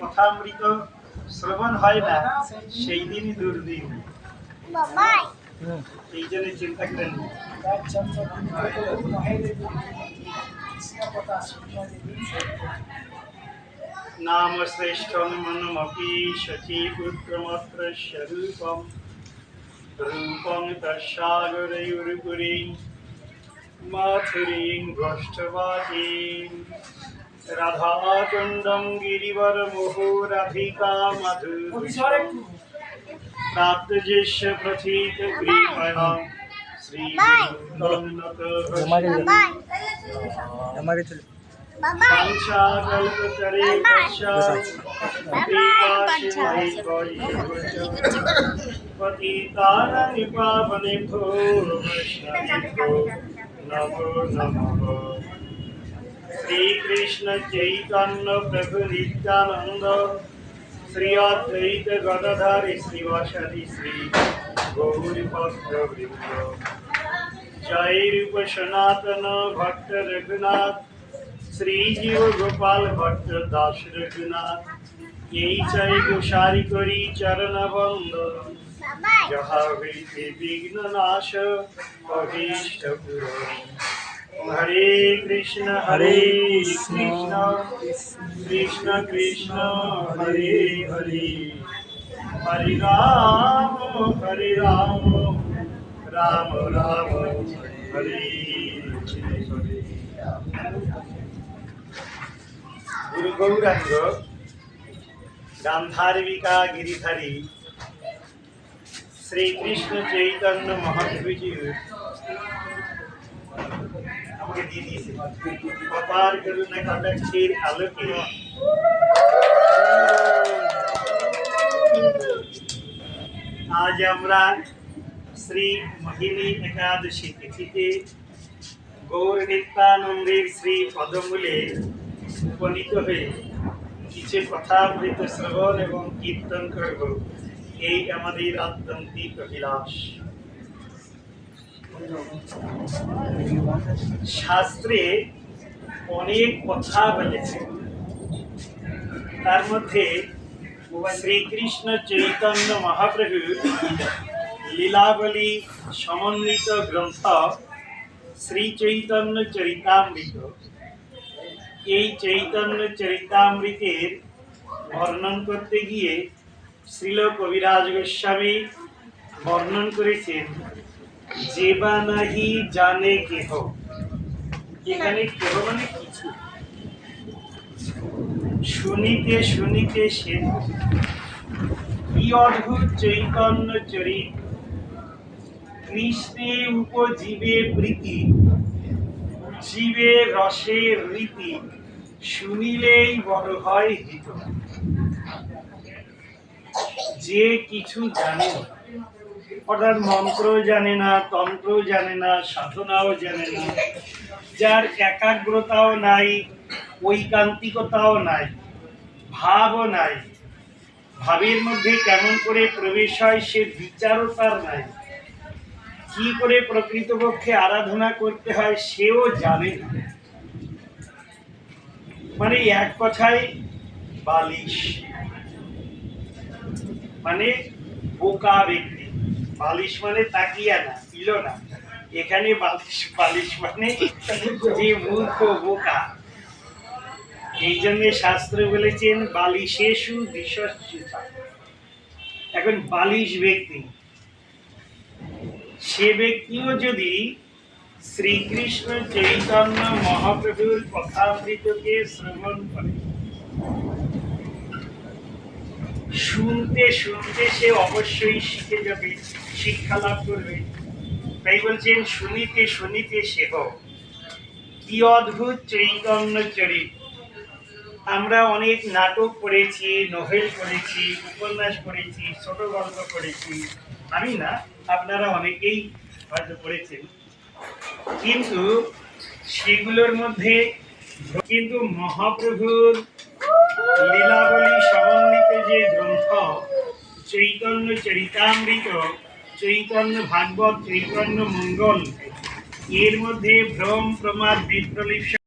কথামৃত শ্রবণ হয় না সেই দিনই দুর্দিন। এই জন্য চিন্তা করেন। নাম শ্রেষ্ঠ মনমপি শচীপুত্রমত্র স্বরূপম রূপং তসাগরয়ুরপুরীং মাথুরীং ভ্রষ্টবাদীং। রাধাকুণ্ডম গিরিবর মুহুরাধিকা মধুর প্রাপ্তজেষ্য প্রথিত গৃহণম শ্রী পতিতানি বৈষ্ণবেভ্যো নমো নমঃ শ্রীকৃষ্ণ চৈতন্য প্রভু নিত্যানন্দ শ্রী অদ্বৈত গদাধারী শ্রীবাসাদি শ্রী গৌরী জয় রূপ সনাতন ভক্ত রঘুনাথ, শ্রীজীব গোপাল ভট্ট দাস রঘুনাথ, এই চাই গোসারি করি চরণ বন্দ যাহা হইতে বিঘ্ন নাশ, অভীষ্ট हरे कृष्ण हरे कृष्ण। कृष्ण कृष्ण, हरे हरे। हरे राम हरे राम। राम राम, हरे। गुरु गौरांग गांधारविका गिरिधरी, श्री कृष्ण चैतन्य महाप्रभु जी। আমাকে দিয়ে দিয়েছে। অপার করুণা কটাক্ষের আলোকে আজ আমরা শ্রী মোহিনী একাদশী তিথিতে গৌর নিত্যানন্দের শ্রী পদমূলে উপনীত হয়ে কিছু কথামৃত শ্রবণ এবং কীর্তন করব। এই আমাদের আত্যন্তিক অভিলাষ। শাস্ত্রে অনেক কথা বলেছে। তার মধ্যে শ্রীকৃষ্ণ চৈতন্য মহাপ্রভু লীলাবলী সমন্বিত গ্রন্থ শ্রী চৈতন্য চরিতামৃত। এই চৈতন্য চরিতামৃতের বর্ণন করতে গিয়ে শ্রীল কবিরাজ গোস্বামী বর্ণন করেছেন যে বা নাহি জানে কেহ এখানে কেহ মানে কিছু। শুনিতে শুনিতে সে কি অদ্ভুত চৈতন্য চরিত। কৃষ্ণে উপজীবে প্রীতি জীবে রসের রীতি শুনিলেই বড় হয় হিত। যে কিছু জানে না, অর্থাৎ মন্ত্র জানে না তন্ত্র জানে না, সাধনাও জানে না। যার একাগ্রতাও নাই, ঐকান্তিকতাও নাই, ভাবও নাই, ভাবের মধ্যে কেমন করে প্রবেশ হয় সে বিচারও তার নাই। কি করে প্রকৃতপক্ষে আরাধনা করতে হয় সেও জানে না। মানে এক কথায় বালিশ। মানে বোকা ব্যক্তি। বালিশ মানে তাকিয়া না পিল না। এখানে বালিশ বালিশ মানে যে মূর্খ বোকা। এই জন্য শাস্ত্র বলেছেন, বালিশেষু দিশস্যুতা এখন বালিশ ব্যক্তি। সে ব্যক্তিও যদি শ্রীকৃষ্ণ চৈতন্য মহাপ্রভুর কথামৃতকে শ্রবণ করে শুনতে শুনতে সে অবশ্যই শিখে যাবে, শিক্ষা লাভ করবে। তাই বলছেন, শুনিতে শুনিতে সে কি অদ্ভুত চৈতন্য চরিত। আমরা অনেক নাটক পড়েছি নোভেল পড়েছি উপন্যাস পড়েছি ছোট গল্প পড়েছি আমি না, আপনারা অনেকেই হয়তো পড়েছেন। কিন্তু সেগুলোর মধ্যে কিন্তু মহাপ্রভুর লীলাবলী সমন্বিত যে গ্রন্থ, চৈতন্য চরিতামৃত, চৈতন্য ভাগবত, চৈতন্য মঙ্গল, এর মধ্যে ভ্রম প্রমাদ বিপ্রলিপ